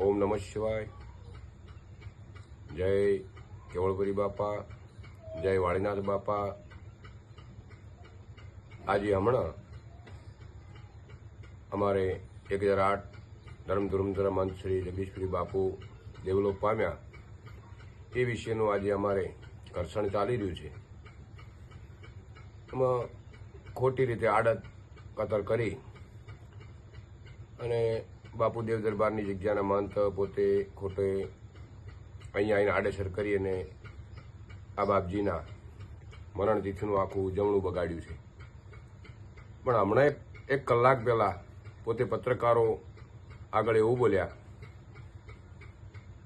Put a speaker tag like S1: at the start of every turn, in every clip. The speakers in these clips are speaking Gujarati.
S1: ઓમ નમઃ શિવાય. જય કેવળપુરી બાપા, જય વાળીનાથ બાપા. આજે હમણાં અમારે એક હજાર આઠ ધર્મ ધુરમધરા મંત શ્રી જગદીશપુરી બાપુ દેવલોક પામ્યા. એ વિશેનું આજે અમારે ઘર્ષણ ચાલી રહ્યું છે. એમાં ખોટી રીતે આડત કતર કરી અને બાપુ દેવ દરબારની જગ્યાના મહંત પોતે ખોટે અહીંયા આવીને આડેસર કરી અને આ બાપજીના મરણ તિથિનું આખું ઉજવણું બગાડ્યું છે. પણ હમણાં એક કલાક પહેલા પોતે પત્રકારો આગળ એવું બોલ્યા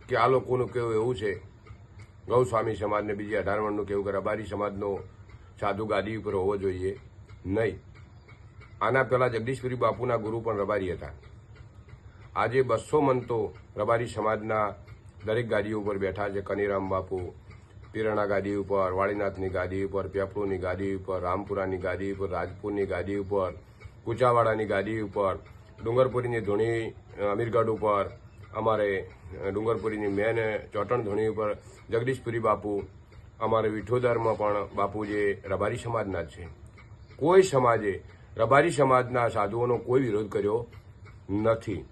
S1: કે આ લોકોનું કેવું એવું છે. ગૌસ્વામી સમાજને બીજી અઢાર વર્ણનું કેવું કે રબારી સમાજનો સાધુ ગાદી ઉપર હોવો જોઈએ નહીં. આના પહેલાં જગદીશપુરી બાપુના ગુરુ પણ રબારી હતા. આજે બસો મંતો રબારી સમાજના દરેક ગાદી ઉપર બેઠા છે. કનીરામ બાપુ, પીરાણા ગાદી ઉપર, વાળીનાથની ગાદી ઉપર પેપળુની ગાદી ઉપર, રામપુરાની ગાદી ઉપર, રાજપુરની ગાદી ઉપર, કુચાવાડાની ગાદી ઉપર, ડુંગરપુરીની ધૂણી અમીરગઢ ઉપર, અમારે ડુંગરપુરીની મેન ચોટણ ધૂણી ઉપર, જગદીશપુરી બાપુ, અમારે વિઠોદરમાં પણ બાપુ જે રબારી સમાજના છે. કોઈ સમાજે રબારી સમાજના સાધુઓનો કોઈ વિરોધ કર્યો નથી.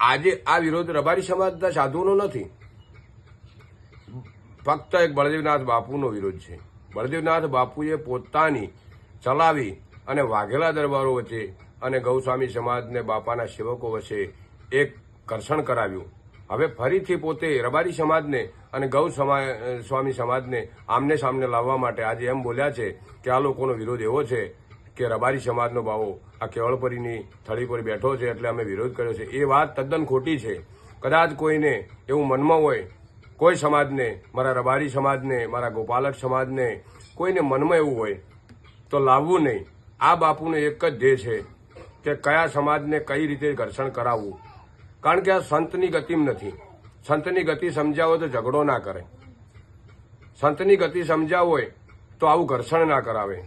S1: આજે આ વિરોધ રબારી સમાજના સાધુઓનો નથી. ફક્ત એક બળદેવનાથ બાપુનો વિરોધ છે. બળદેવનાથ બાપુએ પોતાની ચલાવી અને વાઘેલા દરબારો વચ્ચે અને ગૌસ્વામી સમાજને બાપાના સેવકો વચ્ચે એક ઘર્ષણ કરાવ્યું. હવે ફરીથી પોતે રબારી સમાજને અને ગૌ સ્વામી સમાજને આમને સામને લાવવા માટે આજે એમ બોલ્યા છે કે આ લોકોનો વિરોધ એવો છે કે રબારી સમાજનો બાવો આ કેવળપરીની થળી પર બેઠો છે એટલે અમે વિરોધ કર્યો છે. એ વાત તદ્દન ખોટી છે. કદાચ કોઈને એવું મનમાં હોય, કોઈ સમાજને, મારા રબારી સમાજને, મારા ગોપાલક સમાજને, કોઈને મનમાં એવું હોય, તો લાવવું નહીં. આ બાપુનો એક જ ધ્યેય છે કે કયા સમાજને કઈ રીતે ઘર્ષણ કરાવવું. કારણ કે આ સંતની ગતિમ નથી. સંતની ગતિ સમજાવો તો ઝઘડો ના કરે. સંતની ગતિ સમજાવો તો આવું ઘર્ષણ ના કરાવે.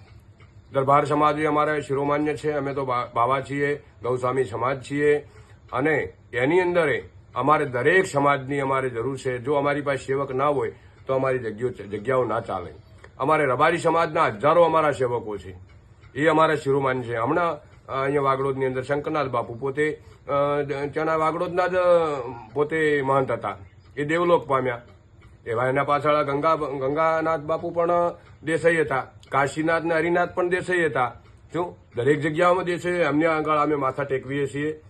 S1: દરબાર સમાજ અમારે શિરોમાન્ય છે, અમે તો બાબા છીએ, ગૌસ્વામી સમાજ છીએ. અને એની અંદર અમારે દરેક સમાજની અમારે જરૂર છે, જો અમારી પાસે સેવક ના હોય, તો અમારી જગ્યાઓ ના ચાલે. અમારે રબારી સમાજના હજારો અમારા સેવકો છે. એ અમારા શિરોમાન્ય છે. હમણાં અહીંયા વાગડોદની અંદર શંકરનાથ બાપુ પોતે ત્યાંના વાગડોદના જ પોતે મહંત હતા. એ દેવલોક પામ્યા. એવા એના પાછળ ગંગા, ગંગાનાથ બાપુ પણ દેસાઈ હતા. કાશીનાથ ને હરિનાથ પણ દેસાઈ હતા. શું દરેક જગ્યાઓમાં દેસાઈ અમને આગળ અમે માથા ટેકવીએ છીએ.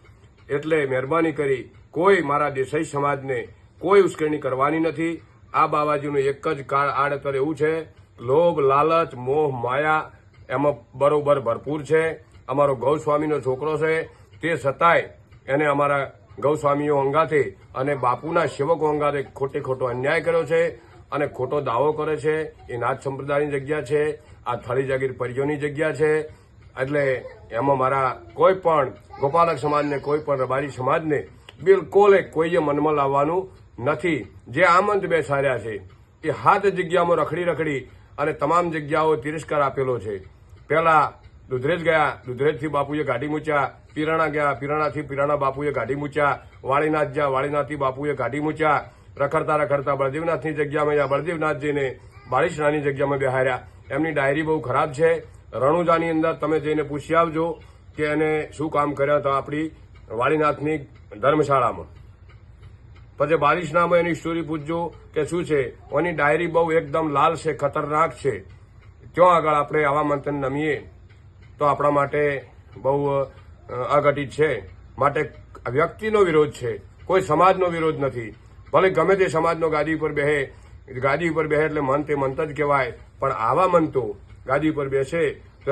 S1: એટલે મહેરબાની કરી, કોઈ મારા દેસાઈ સમાજને કોઈ ઉશ્કેરણી કરવાની નથી. આ બાબાજીનું એક જ કાળ આડતર એવું છે, લોભ, લાલચ, મોહ, માયા, એમાં બરોબર ભરપૂર છે. અમારો ગૌસ્વામીનો છોકરો છે. તે છતાંય એને અમારા ગૌસ્વામીઓ અંગાથે અને બાપુના સેવકો અંગાથે ખોટે ખોટો અન્યાય કર્યો છે અને ખોટો દાવો કરે છે. એ નાથ સંપ્રદાયની જગ્યા છે. આ થળી જાગીર પરિયોની જગ્યા છે. એટલે એમાં મારા કોઈ પણ ગોપાલક સમાજને, કોઈ પણ રબારી સમાજને બિલકુલ કોઈએ મનમાં લાવવાનું નથી. જે આમંત બેસાડ્યા છે, એ હાથ જગ્યામાં રખડી રખડી અને તમામ જગ્યાઓ તિરસ્કાર આપેલો છે. પહેલા દુધરેજ ગયા દુધરેજથી બાપુએ ગાડી મૂચ્યા પિરાણા ગયા, પિરાણાથી પીરાણા બાપુએ ગાડી મૂચ્યા વાળીનાથ જ્યાં વાળીનાથથી બાપુએ ગાડી મૂચ્યા રખડતા રખડતા બળદેવનાથની જગ્યામાં ગયા બળદેવનાથજીને બારીશનાની જગ્યામાં બેહાર્યા. એમની ડાયરી બહુ ખરાબ છે. રણુજાની અંદર તમે જઈને પૂછી આવજો કે એને શું કામ કર્યા હતા આપણી વાળીનાથની ધર્મશાળામાં. પછી બારીશનામાં એની સ્ટોરી પૂછજો કે શું છે? એની ડાયરી બહુ એકદમ લાલ છે, ખતરનાક છે. ક્યાં આગળ આપણે આવા મંથન નમીએ? તો આપણા માટે બહુ અઘટિત છે. માટે વ્યક્તિનો વિરોધ છે. કોઈ સમાજનો વિરોધ નથી. ભલે ગમે તે સમાજનો ગાદી ઉપર બેહે, ગાદી ઉપર બેહે એટલે મન તે મંત જ કહેવાય. પણ આવા મંતો ગાદી ઉપર બેસે